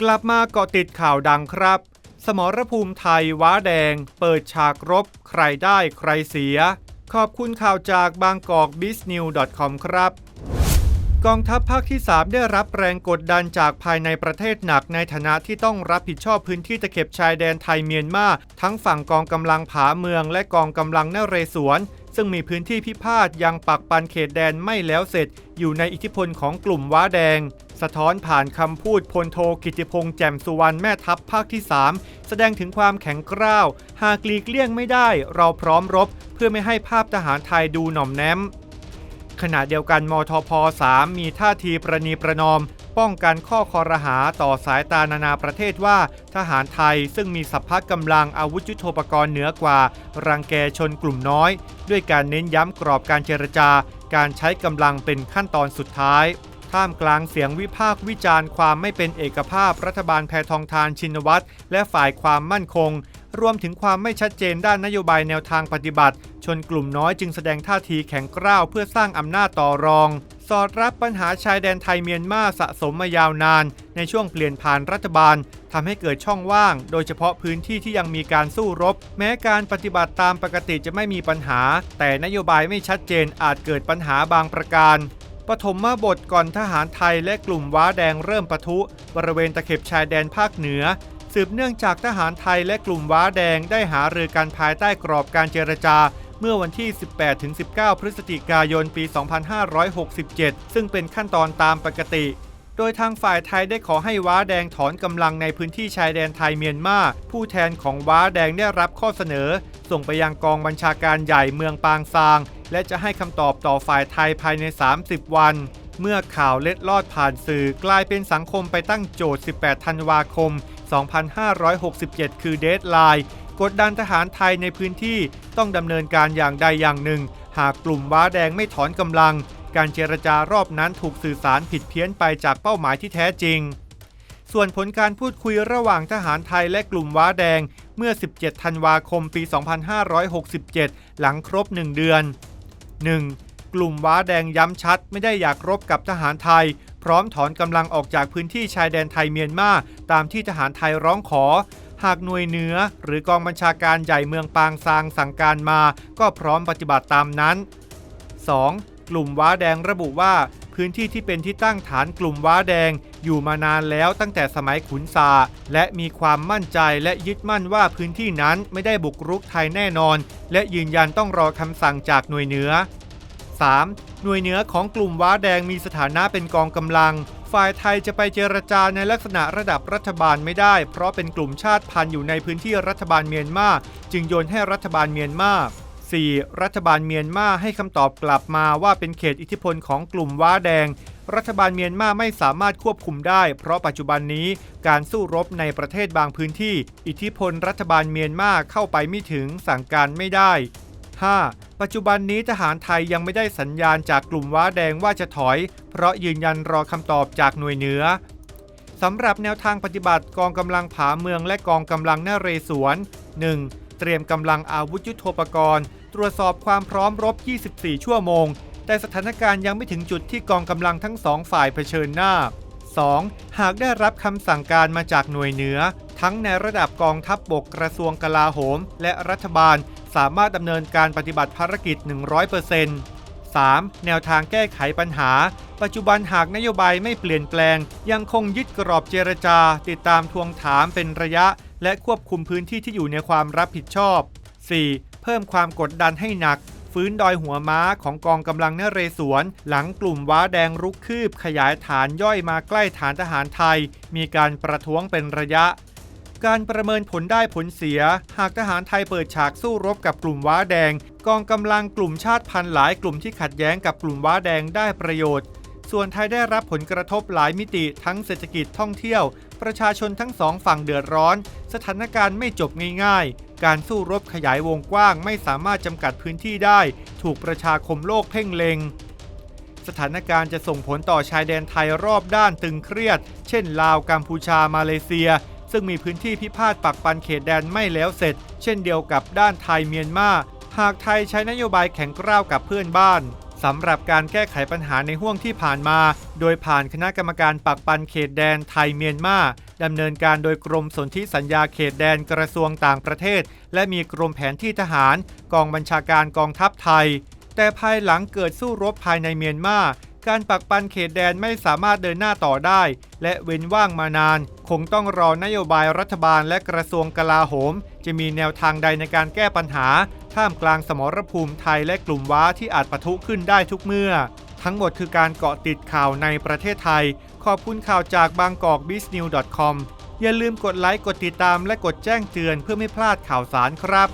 กลับมาเกาะติดข่าวดังครับ สมรภูมิไทยว้าแดง เปิดฉากรบ ใครได้ใครเสีย ขอบคุณข่าวจากบางกอก b i z n e w c o m ครับ กองทัพภาคที่ 3 ได้รับแรงกดดันจากภายในประเทศหนักในฐานะที่ต้องรับผิดชอบพื้นที่ตะเข็บชายแดนไทยเมียนมาทั้งฝั่งกองกำลังผาเมืองและกองกำลังนเรศวร ซึ่งมีพื้นที่พิพาทยังปักปันเขตแดนไม่แล้วเสร็จ อยู่ในอิทธิพลของกลุ่มว้าแดง สะท้อนผ่านคำพูดพลโทกิติพงษ์แจ่มสุวรรณแม่ทัพภาคที่ 3 แสดงถึงความแข็งกร้าว หากหลีกเลี่ยงไม่ได้ เราพร้อมรบ เพื่อไม่ให้ภาพทหารไทยดูหน่อมแนมขณะเดียวกันมทพ 3 มีท่าทีประนีประนอม ป้องกันข้อคอรหาต่อสายตานานาประเทศว่า ทหารไทยซึ่งมีสัพพะกำลังอาวุธยุโทโธปกรณ์เหนือกว่า รังแกชนกลุ่มน้อย ด้วยการเน้นย้ำกรอบการเจรจา การใช้กำลังเป็นขั้นตอนสุดท้าย ท่ามกลางเสียงวิพากษ์วิจารณ์ความไม่เป็นเอกภาพรัฐบาลแพทองทานชินวัตรและฝ่ายความมั่นคง รวมถึงความไม่ชัดเจนด้านนโยบายแนวทางปฏิบัติ ชนกลุ่มน้อยจึงแสดงท่าทีแข็งกร้าวเพื่อสร้างอำนาจต่อรอง สอดรับปัญหาชายแดนไทยเมียนมาสะสมมายาวนาน ในช่วงเปลี่ยนผ่านรัฐบาลทำให้เกิดช่องว่าง โดยเฉพาะพื้นที่ที่ยังมีการสู้รบ แม้การปฏิบัติตามปกติจะไม่มีปัญหา แต่นโยบายไม่ชัดเจนอาจเกิดปัญหาบางประการปฐมมาบทก่อนทหารไทยและกลุ่มว้าแดงเริ่มปะทุ บริเวณตะเข็บชายแดนภาคเหนือ สืบเนื่องจากทหารไทยและกลุ่มว้าแดงได้หารือกันภายใต้กรอบการเจรจาเมื่อวันที่ 18-19 พฤศจิกายน ปี 2567 ซึ่งเป็นขั้นตอนตามปกติ โดยทางฝ่ายไทยได้ขอให้ว้าแดงถอนกำลังในพื้นที่ชายแดนไทยเมียนมา ผู้แทนของว้าแดงได้รับข้อเสนอ ส่งไปยังกองบัญชาการใหญ่เมืองปางซาง และจะให้คำตอบต่อฝ่ายไทยภายใน 30 วัน เมื่อข่าวเล็ดลอดผ่านสื่อกลายเป็นสังคมไปตั้งโจทย์ 18 ธันวาคม 2567 คือเดทไลน์กดดันทหารไทยในพื้นที่ต้องดำเนินการอย่างใดอย่างหนึ่ง หากกลุ่มว้าแดงไม่ถอนกำลัง การเจรจารอบนั้นถูกสื่อสารผิดเพี้ยนไปจากเป้าหมายที่แท้จริง ส่วนผลการพูดคุยระหว่างทหารไทยและกลุ่มว้าแดงเมื่อ 17 ธันวาคม ปี 2567 หลังครบ 1 เดือน 1. กลุ่มว้าแดงย้ำชัดไม่ได้อยากรบกับทหารไทย พร้อมถอนกำลังออกจากพื้นที่ชายแดนไทยเมียนมาตามที่ทหารไทยร้องขอ หากหน่วยเหนือหรือกองบัญชาการใหญ่เมืองปางซางสั่งการมา ก็พร้อมปฏิบัติตามนั้น 2. กลุ่มว้าแดงระบุว่าพื้นที่ที่เป็นที่ตั้งฐานกลุ่มว้าแดงอยู่มานานแล้วตั้งแต่สมัยขุนซาและมีความมั่นใจและยึดมั่นว่าพื้นที่นั้นไม่ได้บุกรุกไทยแน่นอน และยืนยันต้องรอคำสั่งจากหน่วยเหนือ 3. หน่วยเหนือของกลุ่มว้าแดงมีสถานะเป็นกองกำลัง ฝ่ายไทยจะไปเจรจาในลักษณะระดับรัฐบาลไม่ได้ เพราะเป็นกลุ่มชาติพันธุ์อยู่ในพื้นที่รัฐบาลเมียนมาจึงโยนให้รัฐบาลเมียนมา 4. รัฐบาลเมียนมาให้คำตอบกลับมาว่าเป็นเขตอิทธิพลของกลุ่มว้าแดง รัฐบาลเมียนมาไม่สามารถควบคุมได้ เพราะปัจจุบันนี้การสู้รบในประเทศบางพื้นที่ อิทธิพลรัฐบาลเมียนมาเข้าไปไม่ถึงสั่งการไม่ได้ 5. ปัจจุบันนี้ทหารไทยยังไม่ได้สัญญาณจากกลุ่มว้าแดงว่าจะถอย เพราะยืนยันรอคำตอบจากหน่วยเหนือสำหรับแนวทางปฏิบัติกองกำลังผาเมืองและกองกำลังนเรศวร 1. เตรียมกำลังอาวุธยุโทโธปกรณ์ ตรวจสอบความพร้อมรบ 24 ชั่วโมง แต่สถานการณ์ยังไม่ถึงจุดที่กองกำลังทั้งสองฝ่ายเผชิญหน้า 2. หากได้รับคำสั่งการมาจากหน่วยเหนือ ทั้งในระดับกองทัพบบกกระทรวงกลาโหม และรัฐบาลสามารถดำเนินการปฏิบัติภารกิจ 100% 3. แนวทางแก้ไขปัญหา ปัจจุบันหากนโยบายไม่เปลี่ยนแปลง ยังคงยึดกรอบเจรจา ติดตามทวงถามเป็นระยะ และควบคุมพื้นที่ที่อยู่ในความรับผิดชอบ 4. เพิ่มความกดดันให้หนัก ฟื้นดอยหัวม้าของกองกำลังนเรศวร หลังกลุ่มว้าแดงรุกคืบ ขยายฐานย่อยมาใกล้ฐานทหารไทย มีการประท้วงเป็นระยะ การประเมินผลได้ผลเสีย หากทหารไทยเปิดฉากสู้รบกับกลุ่มว้าแดง กองกำลังกลุ่มชาติพันธุ์หลายกลุ่มที่ขัดแย้งกับกลุ่มว้าแดงได้ประโยชน์ ส่วนไทยได้รับผลกระทบหลายมิติทั้งเศรษฐกิจท่องเที่ยว ประชาชนทั้งสองฝั่งเดือดร้อน สถานการณ์ไม่จบง่ายๆ การสู้รบขยายวงกว้างไม่สามารถจำกัดพื้นที่ได้ ถูกประชาคมโลกเพ่งเล็งสถานการณ์จะส่งผลต่อชายแดนไทยรอบด้านตึงเครียด เช่น ลาว กัมพูชา มาเลเซีย ซึ่งมีพื้นที่พิพาทปักปันเขตแดนไม่แล้วเสร็จ เช่นเดียวกับด้านไทยเมียนมา หากไทยใช้นโยบายแข็งกร้าวกับเพื่อนบ้านสำหรับการแก้ไขปัญหาในห่วงที่ผ่านมา โดยผ่านคณะกรรมการปักปันเขตแดนไทยเมียนมาดำเนินการโดยกรมสนธิสัญญาเขตแดนกระทรวงต่างประเทศ และมีกรมแผนที่ทหาร กองบัญชาการกองทัพไทย แต่ภายหลังเกิดสู้รบภายในเมียนมาการปักปันเขตแดนไม่สามารถเดินหน้าต่อได้ และเว้นว่างมานาน คงต้องรอนโยบายรัฐบาลและกระทรวงกลาโหม จะมีแนวทางใดในการแก้ปัญหา ท่ามกลางสมรภูมิไทยและกลุ่มว้าที่อาจปะทุขึ้นได้ทุกเมื่อ ทั้งหมดคือการเกาะติดข่าวในประเทศไทย ขอบคุณข่าวจากบางกอก b i z n e w s c o m อย่าลืมกดไลค์กดติดตามและกดแจ้งเตือนเพื่อไม่พลาดข่าวสารครับ